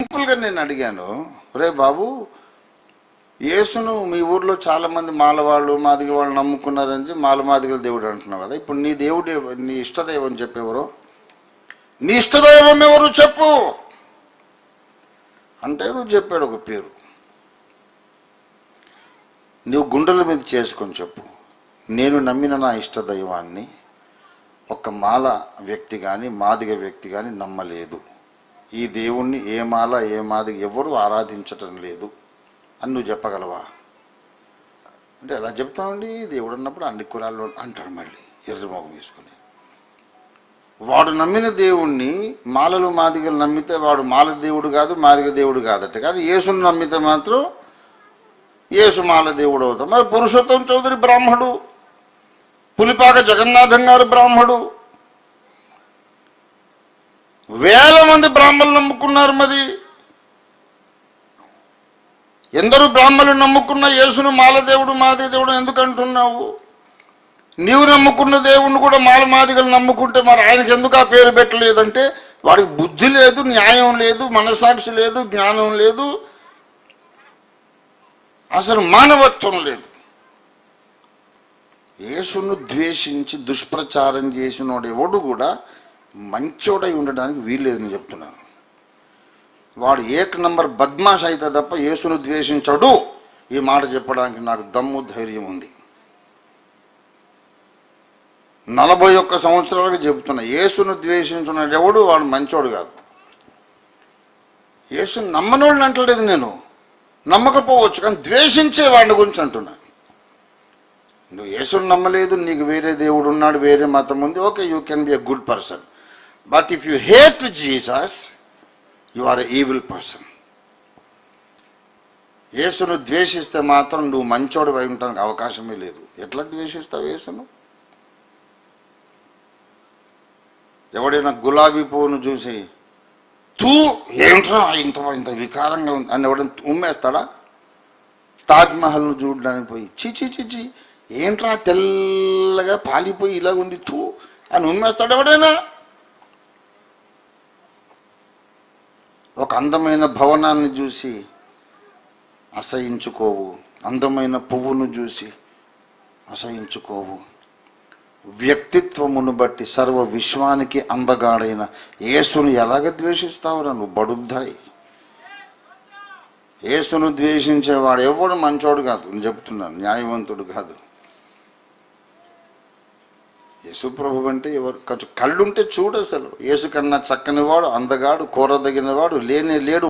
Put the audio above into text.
సింపుల్గా నేను అడిగాను రే బాబు యేసును మీ ఊర్లో చాలా మంది మాలవాళ్ళు మాదిగ వాళ్ళు నమ్ముకున్నారని చెప్పి మాల మాదిగల దేవుడు అంటున్నావు కదా ఇప్పుడు నీ దేవుడు నీ ఇష్టదైవం చెప్పేవరు నీ ఇష్టదైవం ఎవరు చెప్పు? అంటే ఏదో చెప్పాడు ఒక పేరు. నువ్వు గుండెల మీద చేసుకొని చెప్పు. నేను నమ్మిన నా ఇష్టదైవాన్ని ఒక మాల వ్యక్తి కానీ మాదిగ వ్యక్తి కానీ నమ్మలేదు. ఈ దేవుణ్ణి ఏ మాల ఏ మాదిగ ఎవరు ఆరాధించటం లేదు. అని నువ్వు చెప్పగలవా? అంటే ఎలా చెప్తామండి? దేవుడు అన్నప్పుడు అన్ని కులాల్లో అంటాడు మళ్ళీ ఎర్రమోగం వేసుకుని. వాడు నమ్మిన దేవుణ్ణి మాలలు మాదిగలు నమ్మితే వాడు మాల దేవుడు కాదు మాదిగ దేవుడు కాదట. కానీ యేసుని నమ్మితే మాత్రం యేసు మాల దేవుడు అవుతాం మరి పురుషోత్తం చౌదరి బ్రాహ్మడు పులిపాక జగన్నాథం గారు బ్రాహ్మడు. వేల మంది బ్రాహ్మణులు నమ్ముకున్నారు మరి? ఎందరు బ్రాహ్మణులు నమ్ముకున్న యేసును మాలదేవుడు మాది దేవుడు ఎందుకంటున్నావు నీవు నమ్ముకున్న దేవుణ్ణి కూడా మాల మాదిగలు నమ్ముకుంటే మరి ఆయనకి ఎందుకు ఆ పేరు పెట్టలేదంటే వాడికి బుద్ధి లేదు న్యాయం లేదు మనసాక్షి లేదు జ్ఞానం లేదు. అసలు మానవత్వం లేదు. యేసును ద్వేషించి దుష్ప్రచారం చేసినోడు ఎవడు కూడా మంచోడై ఉండడానికి వీల్లేదు నేను చెప్తున్నాను వాడు ఏక నంబర్ బద్మాష్ అయితే తప్ప యేసును ద్వేషించడు. ఈ మాట చెప్పడానికి నాకు దమ్ము ధైర్యం ఉంది. నలభై ఒక్క సంవత్సరాలకు చెబుతున్నా యేసును ద్వేషించిన వాడు మంచోడు కాదు. యేసుని నమ్మనోళ్ళని అంటలేదు నేను. నమ్మకపోవచ్చు కానీ ద్వేషించే వాడి గురించి అంటున్నా. నువ్వు యేసుని నమ్మలేదు నీకు వేరే దేవుడు ఉన్నాడు వేరే మతం ఉంది. Okay you can be a good person. But if you hate Jesus you are evil person యేసును ద్వేషిస్తే మాత్రం నువ్వు మంచోడు అయి ఉండడానికి అవకాశమే లేదు. ఎట్లా ద్వేషిస్తావు యేసును? ఎవడైనా గులాబీ పువ్వును చూసి తూ ఏంట్రా ఇంత ఇంత వికారంగా ఉంది అని ఎవడైనా ఉమ్మేస్తాడా? తాజ్మహల్ను చూడడానికి పోయి చి చి చి చి ఏంట్రా తెల్లగా పాలిపోయి ఇలా ఉంది తూ అని ఉమ్మేస్తాడు ఎవడైనా? ఒక అందమైన భవనాన్ని చూసి అసహించుకోవు. అందమైన పువ్వును చూసి అసహించుకోవు. వ్యక్తిత్వమును బట్టి సర్వ విశ్వానికి అందగాడైన యేసును ఎలాగ ద్వేషిస్తావురా? నువ్వు బడుద్దాయి. యేసును ద్వేషించేవాడు ఎవడు మంచోడు కాదు. నేను చెప్తున్నాను న్యాయవంతుడు కాదు. యేసుప్రభు అంటే ఎవరు? కొంచెం కళ్ళుంటే చూడు అసలు. యేసు కన్నా చక్కని వాడు అందగాడు కోరదగినవాడు లేనే లేడు.